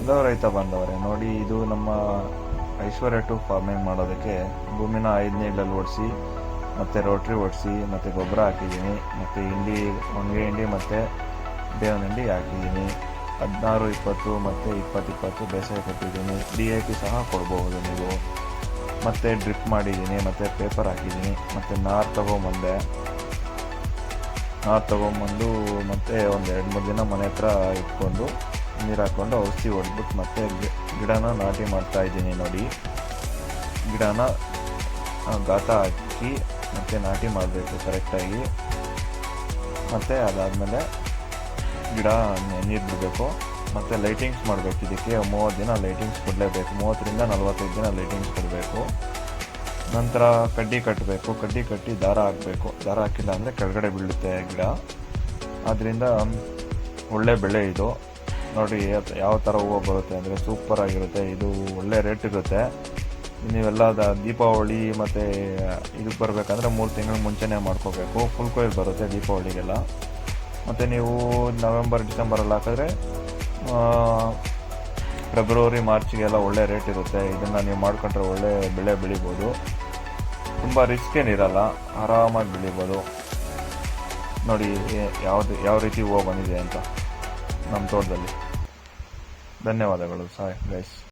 Hello ರೈತ ಬಂದವರೇ. ನೋಡಿ, ಇದು ನಮ್ಮ ಐಶ್ವರ್ಯ ಟು ಫಾರ್ಮಿಂಗ್ ಮಾಡೋದಕ್ಕೆ ಭೂಮಿನ ಐದು ನೀರಲ್ಲಿ ಓಡಿಸಿ ಮತ್ತು ರೋಟ್ರಿ ಓಡಿಸಿ ಮತ್ತು ಗೊಬ್ಬರ ಹಾಕಿದ್ದೀನಿ, ಮತ್ತು ಹಿಂಡಿ, ಒಣಗೆ ಹಿಂಡಿ ಮತ್ತು ಬೇವಿನ ಹಿಂಡಿ ಹಾಕಿದ್ದೀನಿ. ಹದಿನಾರು, ಇಪ್ಪತ್ತು, ಮತ್ತು ಇಪ್ಪತ್ತು ಇಪ್ಪತ್ತು ಬೇಸಾಯ ಕೊಟ್ಟಿದ್ದೀನಿ. ಡಿ ಎ ಪಿ ಸಹ ಕೊಡ್ಬೋದು ನೀವು. ಮತ್ತು ಡ್ರಿಪ್ ಮಾಡಿದ್ದೀನಿ, ಮತ್ತು ಪೇಪರ್ ಹಾಕಿದ್ದೀನಿ, ಮತ್ತು ನಾರ್ ತೊಗೊಂಬಂದೆ. ನಾರು ತಗೊಂಬಂದು ಮತ್ತೆ ಒಂದು ಎರಡು ಮೂರು ದಿನ ಮನೆ ಹತ್ರ ಇಟ್ಕೊಂಡು ನೀರು ಹಾಕ್ಕೊಂಡು ಔಷಧಿ ಹೊಡೆದ್ಬಿಟ್ಟು ಮತ್ತೆ ಗಿಡನ ನಾಟಿ ಮಾಡ್ತಾ ಇದ್ದೀನಿ ನೋಡಿ. ಗಿಡನ ಗಾತ ಹಾಕಿ ಮತ್ತೆ ನಾಟಿ ಮಾಡಬೇಕು ಕರೆಕ್ಟಾಗಿ ಮತ್ತು ಅದಾದಮೇಲೆ ಗಿಡ ನೀರು ಬಿಡಬೇಕು. ಮತ್ತು ಲೈಟಿಂಗ್ಸ್ ಮಾಡಬೇಕು ಇದಕ್ಕೆ. ಮೂವತ್ತು ದಿನ ಲೈಟಿಂಗ್ಸ್ ಕೊಡಲೇಬೇಕು. ಮೂವತ್ತರಿಂದ ನಲವತ್ತೈದು ದಿನ ಲೈಟಿಂಗ್ಸ್ ಕೊಡಬೇಕು. ನಂತರ ಕಡ್ಡಿ ಕಟ್ಟಬೇಕು ಕಡ್ಡಿ ಕಟ್ಟಿ ದಾರ ಹಾಕಬೇಕು. ದಾರ ಹಾಕಿಲ್ಲ ಅಂದರೆ ಕೆಳಗಡೆ ಬೀಳುತ್ತೆ ಗಿಡ. ಆದ್ದರಿಂದ ಒಳ್ಳೆ ಬೆಳೆ ಇದು. ನೋಡಿ ಯಾವ ಥರ ಹೂವು ಬರುತ್ತೆ ಅಂದರೆ ಸೂಪರ್ ಆಗಿರುತ್ತೆ. ಇದು ಒಳ್ಳೆ ರೇಟ್ ಇರುತ್ತೆ. ನೀವೆಲ್ಲ ದೀಪಾವಳಿ ಮತ್ತು ಇದಕ್ಕೆ ಬರಬೇಕಂದ್ರೆ ಮೂರು ತಿಂಗಳ ಮುಂಚೆನೇ ಮಾಡ್ಕೋಬೇಕು. ಫುಲ್ ಕೊಯ್ಲು ಬರುತ್ತೆ ದೀಪಾವಳಿಗೆಲ್ಲ. ಮತ್ತು ನೀವು ನವೆಂಬರ್ ಡಿಸೆಂಬರಲ್ಲಿ ಹಾಕಿದ್ರೆ ಫೆಬ್ರವರಿ ಮಾರ್ಚ್ಗೆಲ್ಲ ಒಳ್ಳೆ ರೇಟ್ ಇರುತ್ತೆ. ಇದನ್ನು ನೀವು ಮಾಡ್ಕೊಂಡ್ರೆ ಒಳ್ಳೆ ಬೆಳೆ ಬೆಳಿಬೋದು. ತುಂಬ ರಿಸ್ಕ್ ಏನಿರಲ್ಲ ಆರಾಮಾಗಿ ಬೆಳಿಬೋದು. ನೋಡಿ ಯಾವುದು, ಯಾವ ರೀತಿ ಹೂವು ಬಂದಿದೆ ಅಂತ. ನಮ್ಮ ತೋಟದಲ್ಲಿ. ಧನ್ಯವಾದಗಳು. ಸಾಯ್ ಗೈಸ್